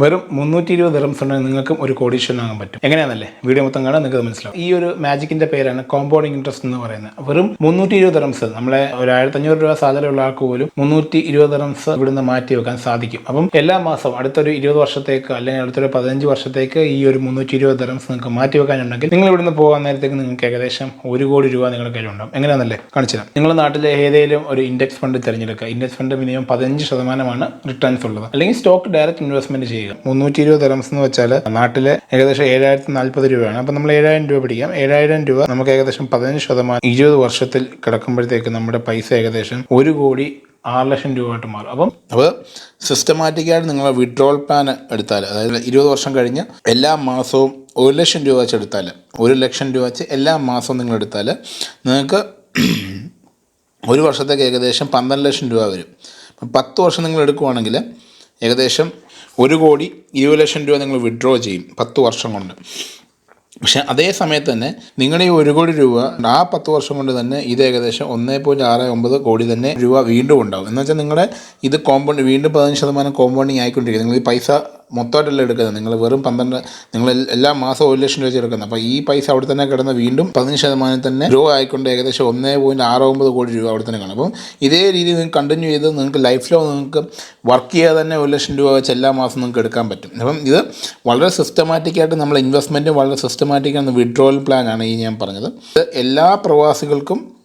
വെറും മുന്നൂറ്റി ഇരുപത് ദിറംസ് ഉണ്ടെങ്കിൽ നിങ്ങൾക്കും ഒരു കോടീശ്വരനാകാൻ പറ്റും. എങ്ങനെയാണല്ലേ വീഡിയോ മൊത്തം കാണാൻ നിങ്ങൾക്ക് മനസ്സിലാവും. ഈ ഒരു മാജിക്കിന്റെ പേരാണ് കോമ്പൗണ്ടിങ് ഇൻട്രസ്റ്റ് എന്ന് പറയുന്നത്. വെറും മുന്നൂറ്റി ഇരുപത് ദിറംസ് നമ്മളെ ഒരു ആയിരത്തി അഞ്ഞൂറ് രൂപ ഉള്ള ആൾക്ക് പോലും മുന്നൂറ്റി ഇരുപത് ദിറംസ് ഇവിടുന്ന് മാറ്റി വെക്കാൻ സാധിക്കും. അപ്പം എല്ലാ മാസവും അടുത്തൊരു ഇരുപത് വർഷത്തേക്ക് അല്ലെങ്കിൽ അടുത്തൊരു പതിനഞ്ച് വർഷത്തേക്ക് ഈ ഒരു മുന്നൂറ്റി ഇരുപത് ദിറംസ് നിങ്ങൾക്ക് മാറ്റി വെക്കാനുണ്ടെങ്കിൽ നിങ്ങൾ ഇവിടുന്ന് പോകാൻ നേരത്തേക്ക് നിങ്ങൾക്ക് ഏകദേശം ഒരു കോടി രൂപ നിങ്ങളുടെ കയ്യിലുണ്ടാവും. എങ്ങനെയാണെന്നല്ലേ കാണിച്ചു തരാം. നിങ്ങളുടെ നാട്ടിലെ ഏതെങ്കിലും ഒരു ഇൻഡെക്സ് ഫണ്ട് തിരഞ്ഞെടുക്കുക. ഇൻഡെക്സ് ഫണ്ട് മിനിമം പതിനഞ്ച് ശതമാനമാണ് റിട്ടേൺസ് ഉള്ളത്. അല്ലെങ്കിൽ സ്റ്റോക്ക് ഡയറക്റ്റ് ഇൻവെസ്റ്റ്മെന്റ് ചെയ്യുക. മുന്നൂറ്റി ഇരുപത് ദിറംസ് എന്ന് വെച്ചാൽ നാട്ടിലെ ഏകദേശം ഏഴായിരത്തി നാൽപ്പത് രൂപയാണ്. അപ്പം നമ്മൾ ഏഴായിരം രൂപ പിടിക്കാം. ഏഴായിരം രൂപ നമുക്ക് ഏകദേശം പതിനഞ്ച് ശതമാനം ഇരുപത് വർഷത്തിൽ കിടക്കുമ്പോഴത്തേക്ക് നമ്മുടെ പൈസ ഏകദേശം ഒരു കോടി ആറ് ലക്ഷം രൂപ ആയിട്ട് മാറും. അപ്പം അപ്പോൾ സിസ്റ്റമാറ്റിക്കായിട്ട് നിങ്ങൾ വിഡ്രോൾ പ്ലാൻ എടുത്താൽ അതായത് ഇരുപത് വർഷം കഴിഞ്ഞ് എല്ലാ മാസവും ഒരു ലക്ഷം രൂപ വെച്ച് എടുത്താൽ ഒരു ലക്ഷം രൂപ വെച്ച് എല്ലാ മാസവും നിങ്ങൾ എടുത്താൽ നിങ്ങൾക്ക് ഒരു വർഷത്തേക്ക് ഏകദേശം പന്ത്രണ്ട് ലക്ഷം രൂപ വരും. പത്ത് വർഷം നിങ്ങൾ എടുക്കുവാണെങ്കിൽ ഏകദേശം ഒരു കോടി ഇരുപത് ലക്ഷം രൂപ നിങ്ങൾ വിഡ്രോ ചെയ്യും പത്ത് വർഷം കൊണ്ട്. പക്ഷേ അതേ സമയത്ത് തന്നെ നിങ്ങളുടെ ഈ ഒരു കോടി രൂപ ആ പത്ത് വർഷം കൊണ്ട് തന്നെ ഇത് ഏകദേശം ഒന്നേ പോയിന്റ് ആറ് ഒമ്പത് കോടി തന്നെ രൂപ വീണ്ടും ഉണ്ടാവും. എന്ന് വെച്ചാൽ നിങ്ങളുടെ ഇത് കോമ്പൗണ്ട് വീണ്ടും പതിനഞ്ച് ശതമാനം കോമ്പൗണ്ടിങ് ആയിക്കൊണ്ടിരിക്കും. നിങ്ങൾ ഈ പൈസ മൊത്തമായിട്ടല്ല എടുക്കുന്നത്? നിങ്ങൾ വെറും പന്ത്രണ്ട് നിങ്ങൾ എല്ലാ മാസവും ഒരു ലക്ഷം രൂപ വെച്ച് എടുക്കുന്നത്. അപ്പോൾ ഈ പൈസ അവിടെ തന്നെ കിടന്ന് വീണ്ടും പതിനഞ്ച് ശതമാനം തന്നെ ഗ്രോ ആയിക്കൊണ്ട് ഏകദേശം ഒന്നേ പോയിന്റ് ആറ് ഒമ്പത് കോടി രൂപ അവിടെ തന്നെ കാണും. അപ്പം ഇതേ രീതി നിങ്ങൾക്ക് കണ്ടിന്യൂ ചെയ്ത് നിങ്ങൾക്ക് ലൈഫ് ലോ നിങ്ങൾക്ക് വർക്ക് ചെയ്യാതെ തന്നെ ഒരു ലക്ഷം രൂപ വെച്ച് എല്ലാ മാസവും നിങ്ങൾക്ക് എടുക്കാൻ പറ്റും. അപ്പം ഇത് വളരെ സിസ്റ്റമാറ്റിക്കായിട്ട് നമ്മൾ ഇൻവെസ്റ്റ്മെന്റും വളരെ സിസ്റ്റമാറ്റിക്കാണ് വിഡ്രോവൽ പ്ലാനാണ് ഈ ഞാൻ പറഞ്ഞത്. ഇത് എല്ലാ പ്രവാസികൾക്കും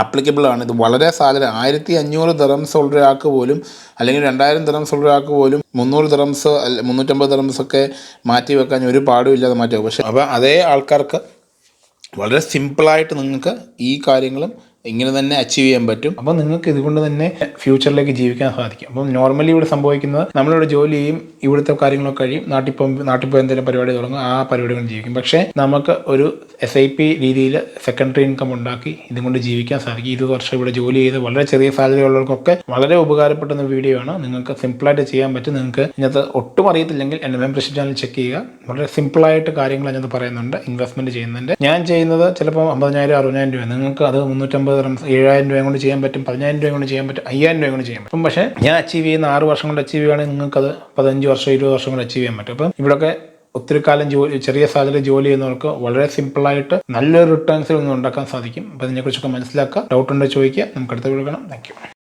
ആപ്ലിക്കബിൾ ആണ്. ഇത് വളരെ സാധ്യത ആയിരത്തി അഞ്ഞൂറ് ദറംസ് ഉള്ള ഒരാൾക്ക് പോലും അല്ലെങ്കിൽ രണ്ടായിരം ദറംസ് ഉള്ള ഒരാൾക്ക് പോലും മുന്നൂറ് ദറംസ് അല്ല മുന്നൂറ്റമ്പത് ദറംസ് ഒക്കെ മാറ്റി വെക്കാൻ ഒരു പാടും ഇല്ലാതെ മാറ്റി വെക്കും. പക്ഷേ അപ്പോൾ അതേ ആൾക്കാർക്ക് വളരെ സിമ്പിളായിട്ട് നിങ്ങൾക്ക് ഈ കാര്യങ്ങളും ഇങ്ങനെ തന്നെ അച്ചീവ് ചെയ്യാൻ പറ്റും. അപ്പോൾ നിങ്ങൾക്ക് ഇതുകൊണ്ട് തന്നെ ഫ്യൂച്ചറിലേക്ക് ജീവിക്കാൻ സാധിക്കും. അപ്പം നോർമലി ഇവിടെ സംഭവിക്കുന്നത് നമ്മളിവിടെ ജോലി ചെയ്യും ഇവിടുത്തെ കാര്യങ്ങളൊക്കെ കഴിയും നാട്ടിൽ പോകുമ്പോൾ നാട്ടിൽ പോയി എന്തെങ്കിലും പരിപാടി തുടങ്ങും ആ പരിപാടികൾ ജീവിക്കും. പക്ഷേ നമുക്ക് ഒരു എസ് ഐ പി രീതിയിൽ സെക്കൻഡറി ഇൻകം ഉണ്ടാക്കി ഇതും കൊണ്ട് ജീവിക്കാൻ സാധിക്കും. ഇരുപത് വർഷം ഇവിടെ ജോലി ചെയ്ത് വളരെ ചെറിയ സാലറി ഉള്ളവർക്കൊക്കെ വളരെ ഉപകാരപ്പെടുന്ന വീഡിയോ ആണ്. നിങ്ങൾക്ക് സിമ്പിളായിട്ട് ചെയ്യാൻ പറ്റും. നിങ്ങൾക്ക് ഇതിനകത്ത് ഒട്ടും അറിയത്തില്ലെങ്കിൽ എന്റെ മെമ്പർഷിപ്പ് ചാനൽ ചെക്ക് ചെയ്യുക. വളരെ സിമ്പിളായിട്ട് കാര്യങ്ങൾ അതിനകത്ത് പറയുന്നുണ്ട്. ഇൻവെസ്റ്റ്മെന്റ് ചെയ്യുന്നുണ്ട് ഞാൻ ചെയ്യുന്നത് ചിലപ്പോൾ അമ്പതിനായിരം അറുപതിനായിരം രൂപ നിങ്ങൾക്ക് അത് മുന്നൂറ്റമ്പത് റംസ് ഏഴായിരം രൂപ കൊണ്ട് ചെയ്യാൻ പറ്റും പതിനായിരം രൂപ കൊണ്ട് ചെയ്യാൻ പറ്റും അയ്യായിരം രൂപ കൊണ്ട് ചെയ്യാൻ പറ്റും. പക്ഷേ ഞാൻ അച്ചീവ് ചെയ്യുന്ന ആറ് വർഷം കൊണ്ട് അച്ചീവ് ചെയ്യുകയാണെങ്കിൽ നിങ്ങൾക്കത് പതിനഞ്ച് വർഷം ഇരുപത് വർഷം കൊണ്ട് അച്ചീവ് ചെയ്യാൻ പറ്റും. അപ്പം ഇവിടെയൊക്കെ ഒത്തിരി കാലം ജോലി ചെറിയ സാലറി ജോലി ചെയ്യുന്നവർക്ക് വളരെ സിമ്പിളായിട്ട് നല്ലൊരു റിട്ടേൺസിൽ ഒന്നും ഉണ്ടാക്കാൻ സാധിക്കും. അപ്പം അതിനെക്കുറിച്ചൊക്കെ മനസ്സിലാക്കുക ഡൗട്ട് ഉണ്ടോ ചോദിക്കുക. നമുക്ക് അടുത്ത വിളിക്കണം കാണാം. താങ്ക്